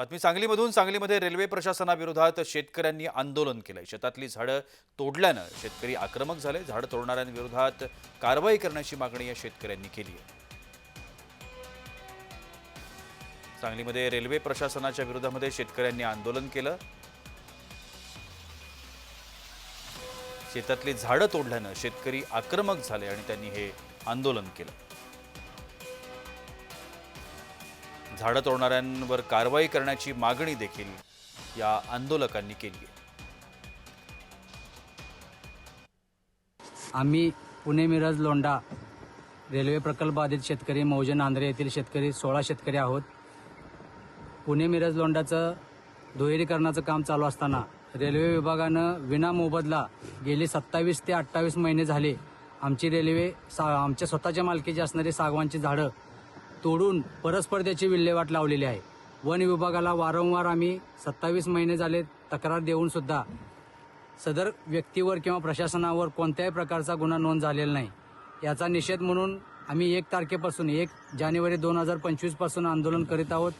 बातमी सांगलीमधून. सांगलीमध्ये रेल्वे प्रशासनाविरोधात शेतकऱ्यांनी आंदोलन केलंय. शेतातली झाडं तोडल्यानं शेतकरी आक्रमक झाले. झाडं तोडणाऱ्यांविरोधात कारवाई करण्याची मागणी या शेतकऱ्यांनी केली आहे. सांगलीमध्ये रेल्वे प्रशासनाच्या विरोधामध्ये शेतकऱ्यांनी आंदोलन केलं. शेतातली झाडं तोडल्यानं शेतकरी आक्रमक झाले आणि त्यांनी हे आंदोलन केलं. झाडं तोडणाऱ्यांवर कारवाई करण्याची मागणी देखील या आंदोलकांनी केली आहे. आम्ही पुणे मिरज लोंडा रेल्वे प्रकल्प बाधित शेतकरी मौजे नांद्रे येथील शेतकरी सोळा शेतकरी आहोत. पुणे मिरज लोंडाचं दुहेरीकरणाचं काम चालू असताना रेल्वे विभागानं विना मोबदला गेली सत्तावीस ते अठ्ठावीस महिने झाले. आमची रेल्वे सा आमच्या स्वतःच्या मालकीची असणारी सागवानची झाडं तोडून परस्पर त्याची विल्हेवाट लावलेली आहे. वन विभागाला वारंवार आम्ही सत्तावीस महिने झाले तक्रार देऊन सुद्धा सदर व्यक्तीवर किंवा प्रशासनावर कोणत्याही प्रकारचा गुन्हा नोंद झालेला नाही. याचा निषेध म्हणून आम्ही एक तारखेपासून एक जानेवारी दोन हजार पंचवीसपासून आंदोलन करीत आहोत.